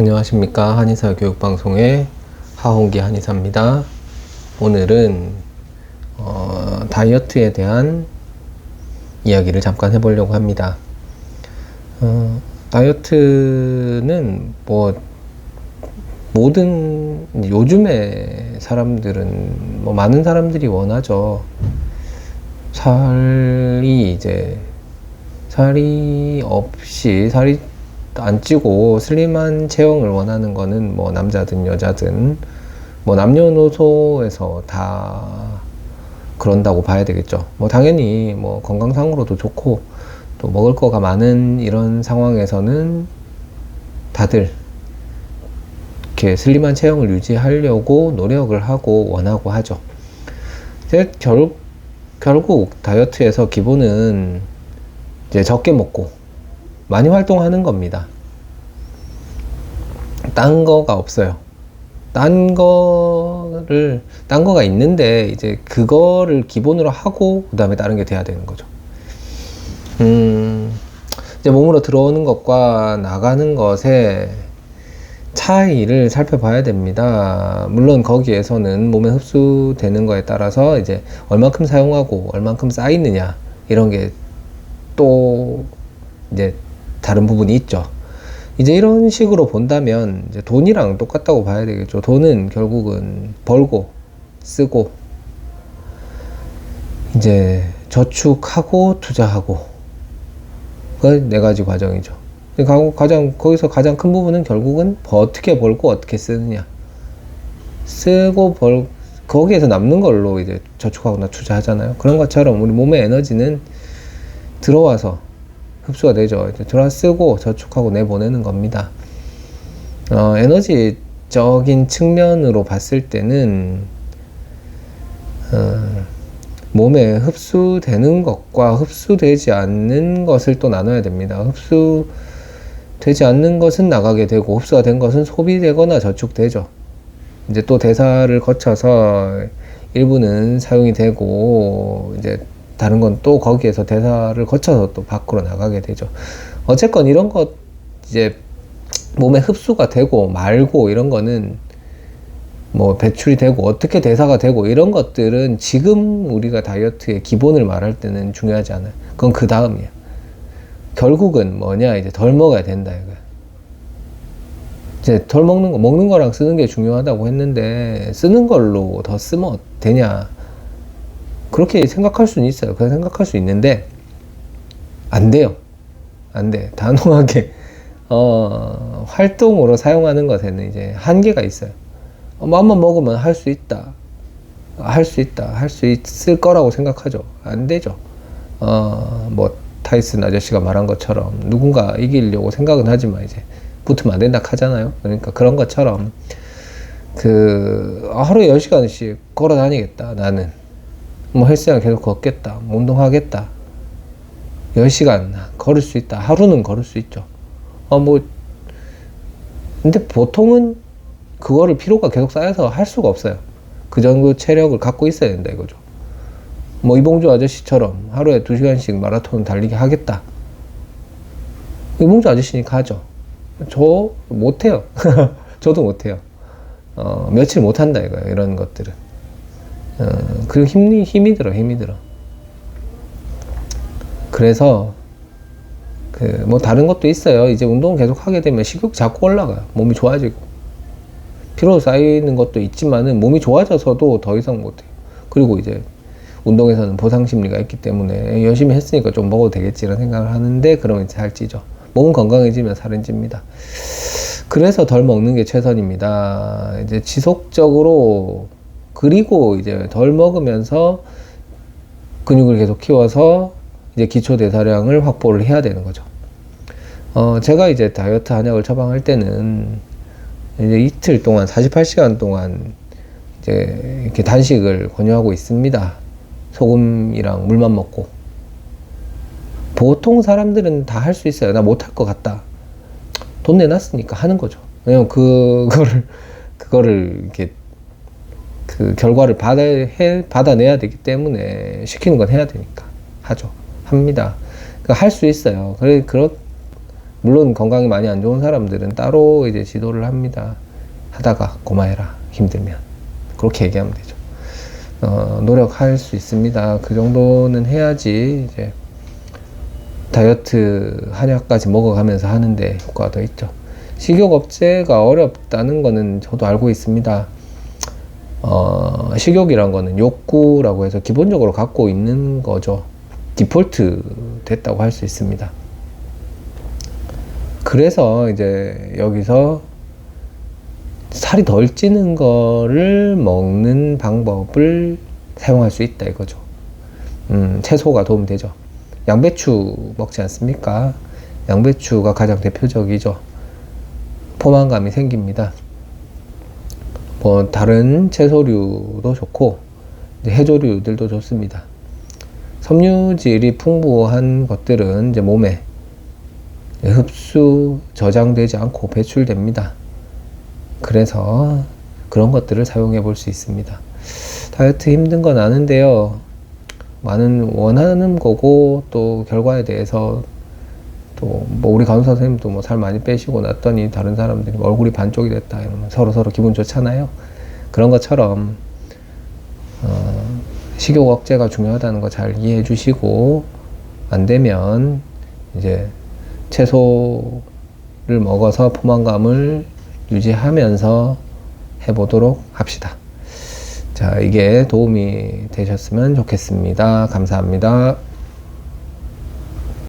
안녕하십니까 한의사 교육방송의 하홍기 한의사입니다. 오늘은 어, 다이어트에 대한 이야기를 잠깐 해보려고 합니다. 어, 다이어트는 뭐 모든 요즘에 사람들은 뭐 많은 사람들이 원하죠. 살이 이제 살이 없이 살이 안 찌고 슬림한 체형을 원하는 거는 뭐 남자든 여자든 뭐 남녀노소에서 다 그런다고 봐야 되겠죠. 뭐 당연히 뭐 건강상으로도 좋고 또 먹을 거가 많은 이런 상황에서는 다들 이렇게 슬림한 체형을 유지하려고 노력을 하고 원하고 하죠. 결, 결국 다이어트에서 기본은 이제 적게 먹고 많이 활동하는 겁니다. 딴 거가 없어요. 딴 거를, 딴 거가 있는데, 이제 그거를 기본으로 하고, 그 다음에 다른 게 돼야 되는 거죠. 음, 이제 몸으로 들어오는 것과 나가는 것의 차이를 살펴봐야 됩니다. 물론 거기에서는 몸에 흡수되는 거에 따라서 이제 얼만큼 사용하고 얼만큼 쌓이느냐, 이런 게 또 이제 다른 부분이 있죠. 이제 이런 식으로 본다면 이제 돈이랑 똑같다고 봐야 되겠죠. 돈은 결국은 벌고 쓰고 이제 저축하고 투자하고 그네 가지 과정이죠. 가장 거기서 가장 큰 부분은 결국은 어떻게 벌고 어떻게 쓰느냐. 쓰고 벌 거기에서 남는 걸로 이제 저축하거나 투자하잖아요. 그런 것처럼 우리 몸의 에너지는 들어와서 흡수가 되죠. 들어와 쓰고 저축하고 내보내는 겁니다. 어, 에너지적인 측면으로 봤을 때는 어, 몸에 흡수되는 것과 흡수되지 않는 것을 또 나눠야 됩니다. 흡수되지 않는 것은 나가게 되고 흡수가 된 것은 소비되거나 저축되죠. 이제 또 대사를 거쳐서 일부는 사용이 되고 이제 다른 건 또 거기에서 대사를 거쳐서 또 밖으로 나가게 되죠. 어쨌건 이런 것 이제 몸에 흡수가 되고 말고 이런 거는 뭐 배출이 되고 어떻게 대사가 되고 이런 것들은 지금 우리가 다이어트의 기본을 말할 때는 중요하지 않아요. 그건 그 다음이야. 결국은 뭐냐 이제 덜 먹어야 된다 이거야. 이제 덜 먹는 거 먹는 거랑 쓰는 게 중요하다고 했는데 쓰는 걸로 더 쓰면 되냐? 그렇게 생각할 수는 있어요. 그렇게 생각할 수 있는데 안 돼요. 안 돼. 단호하게 어, 활동으로 사용하는 것에는 이제 한계가 있어요. 어, 마음만 먹으면 할 수 있다. 할 수 있다. 할 수 있을 거라고 생각하죠. 안 되죠. 어, 뭐 타이슨 아저씨가 말한 것처럼 누군가 이기려고 생각은 하지만 이제 붙으면 안 된다 하잖아요. 그러니까 그런 것처럼 그 하루에 10시간씩 걸어 다니겠다. 나는 뭐 헬스장 계속 걷겠다. 뭐 운동하겠다. 10시간 걸을 수 있다. 하루는 걸을 수 있죠. 어, 뭐, 근데 보통은 그거를 피로가 계속 쌓여서 할 수가 없어요. 그 정도 체력을 갖고 있어야 된다 이거죠. 뭐 이봉주 아저씨처럼 하루에 2시간씩 마라톤 달리기 하겠다. 이봉주 아저씨니까 하죠. 저 못해요. 저도 못해요. 어, 며칠 못한다 이거예요. 이런 것들은. 어, 그리고 힘이, 힘이 들어, 힘이 들어. 그래서, 그, 뭐, 다른 것도 있어요. 이제 운동 계속 하게 되면 식욕 자꾸 올라가요. 몸이 좋아지고. 피로 쌓이는 것도 있지만은 몸이 좋아져서도 더 이상 못해요. 그리고 이제 운동에서는 보상 심리가 있기 때문에 열심히 했으니까 좀 먹어도 되겠지 이런 생각을 하는데 그러면 살 찌죠. 몸은 건강해지면 살은 찝니다. 그래서 덜 먹는 게 최선입니다. 이제 지속적으로 그리고 이제 덜 먹으면서 근육을 계속 키워서 이제 기초 대사량을 확보를 해야 되는 거죠. 어, 제가 이제 다이어트 한약을 처방할 때는 이제 이틀 동안 48시간 동안 이제 이렇게 단식을 권유하고 있습니다. 소금이랑 물만 먹고. 보통 사람들은 다 할 수 있어요. 나 못할 것 같다. 돈 내놨으니까 하는 거죠. 왜냐면 그거를, 그거를 이렇게 그 결과를 받아 해 받아내야 되기 때문에 시키는 건 해야 되니까 하죠 합니다. 그러니까 할 수 있어요. 그래 그렇 물론 건강이 많이 안 좋은 사람들은 따로 이제 지도를 합니다. 하다가 고마해라 힘들면 그렇게 얘기하면 되죠. 어, 노력할 수 있습니다. 그 정도는 해야지 이제 다이어트 한약까지 먹어가면서 하는데 효과가 더 있죠. 식욕 억제가 어렵다는 거는 저도 알고 있습니다. 어, 식욕이란 거는 욕구라고 해서 기본적으로 갖고 있는 거죠. 디폴트 됐다고 할 수 있습니다. 그래서 이제 여기서 살이 덜 찌는 거를 먹는 방법을 사용할 수 있다 이거죠. 음, 채소가 도움 되죠. 양배추 먹지 않습니까? 양배추가 가장 대표적이죠. 포만감이 생깁니다. 뭐 다른 채소류도 좋고 해조류들도 좋습니다. 섬유질이 풍부한 것들은 이제 몸에 흡수 저장되지 않고 배출됩니다. 그래서 그런 것들을 사용해 볼 수 있습니다. 다이어트 힘든 건 아는데요. 많은 원하는 거고 또 결과에 대해서 또 뭐 우리 간호사 선생님도 뭐 살 많이 빼시고 났더니 다른 사람들이 얼굴이 반쪽이 됐다 이러면 서로 서로 기분 좋잖아요. 그런 것처럼 어, 식욕 억제가 중요하다는 거 잘 이해해 주시고 안 되면 이제 채소를 먹어서 포만감을 유지하면서 해보도록 합시다. 자, 이게 도움이 되셨으면 좋겠습니다. 감사합니다.